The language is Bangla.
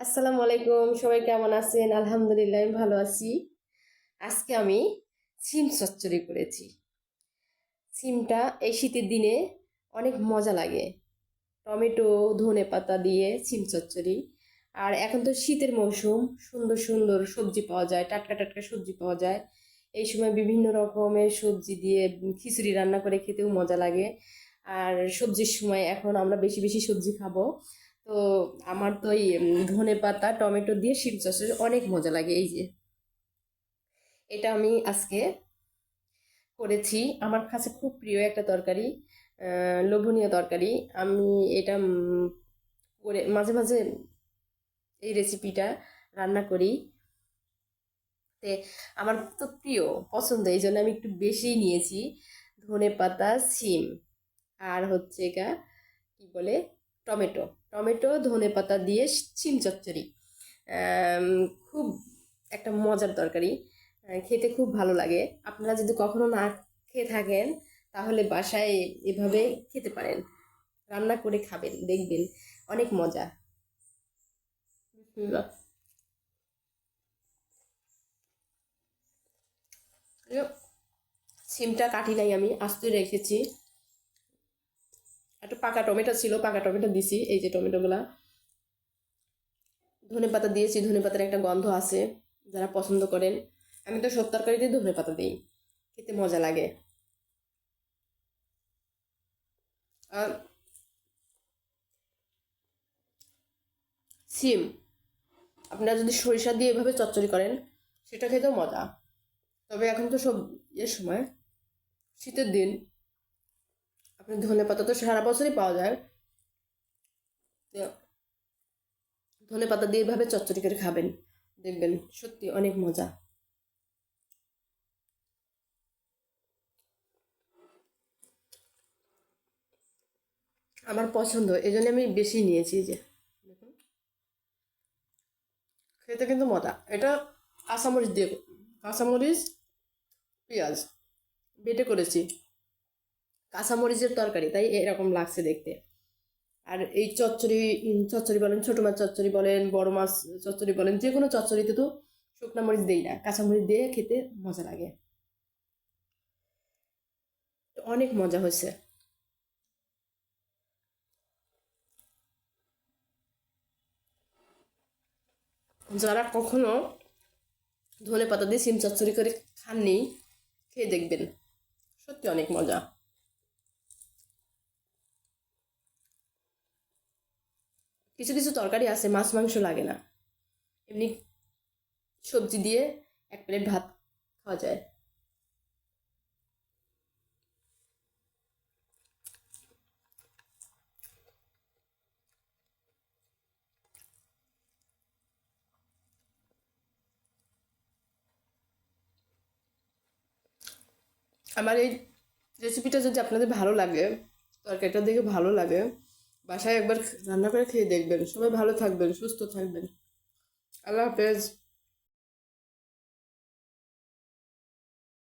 আসসালামু আলাইকুম, সবাই কেমন আছেন? আলহামদুলিল্লাহ, আমি ভালো আছি। আজকে আমি সিম চচ্চড়ি করেছি। সিমটা এই শীতের দিনে অনেক মজা লাগে। টমেটো, ধনে পাতা দিয়ে সিম চচ্চড়ি। আর এখন তো শীতের মৌসুম, সুন্দর সুন্দর সবজি পাওয়া যায়, টাটকা টাটকা সবজি পাওয়া যায়। এই সময় বিভিন্ন রকমের সবজি দিয়ে খিচুড়ি রান্না করে খেতেও মজা লাগে। আর সবজির সময় এখন আমরা বেশি বেশি সবজি খাব। তো আমার তো এই ধনে পাতা, টমেটো দিয়ে শিম চাষের অনেক মজা লাগে, এই যে। এটা আমি আজকে করেছি। আমার কাছে খুব প্রিয় একটা তরকারি লোভনীয় তরকারি। আমি এটা করে মাঝে মাঝে এই রেসিপিটা রান্না করি। তে আমার তো প্রিয়, পছন্দ, এই জন্য আমি একটু বেশি নিয়েছি। ধনে পাতা সিম আর হচ্ছে গা, কি বলে, টমেটো। টমেটো, ধনে পাতা দিয়ে সিম চচ্চড়ি। খুব একটা মজার তরকারি। খেতে খুব ভালো লাগে। আপনারা যদি কখনো না খেয়ে থাকেন, তাহলে বাসায় এভাবে খেতে পারেন। রান্না করে খাবেন, দেখবেন। অনেক মজা। সিমটা কাটি নাই আমি, আস্তে রেখেছি। পাকা টমেটো ছিল, পাকা টমেটো দিছি, এই যে টমেটোগুলা। ধনে পাতা দিয়েছি, ধনে পাতার একটা গন্ধ আছে, যারা পছন্দ করেন। আমি তো সব তরকারিতে ধনে পাতা দিই, খেতে মজা লাগে। আর সিম, আপনারা যদি সরিষা দিয়ে এভাবে চচ্চড়ি করেন, সেটা খেতেও মজা। তবে এখন তো সব ইয়ের সময়, শীতের দিন। আপনি ধনে পাতা তো সারা বছরই পাওয়া যায়। ধনে পাতা দিয়ে এভাবে চচ্চড়ি করে খাবেন। দেখবেন সত্যি অনেক মজা। আমার পছন্দ এই জন্য আমি বেশি নিয়েছি যে। দেখুন। খেতে কিন্তু মজা। এটা কাঁচামরিচ দিয়ে, কাঁচামরিচ, পেঁয়াজ, বেটে করেছি। কাঁচামরিচের তরকারি, তাই এরকম লাগছে দেখতে। আর এই চচ্চড়ি চচ্চড়ি বলেন, ছোটো মাছ চচ্চড়ি বলেন, বড় মাছ চচ্চড়ি বলেন, যে কোনো চচ্চড়িতে তো শুকনো মরিচ দেই না, কাঁচামরিচ দিয়ে খেতে মজা লাগে। অনেক মজা হয়েছে। যারা কখনো ধনে পাতা দিয়ে সিম চচ্চড়ি করে খাননি, খেয়ে দেখবেন। সত্যি অনেক মজা। কিছু কিছু তরকারি আছে, মাছ, মাংস লাগে না। এমনি সবজি দিয়ে এক প্লেট ভাত খাওয়া যায়। আমার এই রেসিপিটা যদি আপনাদের ভালো লাগে, তরকারিটা দেখে ভালো লাগে বাসায় একবার রান্না করে খেয়ে দেখবেন। সবাই ভালো থাকবেন সুস্থ থাকবেন। আল্লাহ হাফেজ।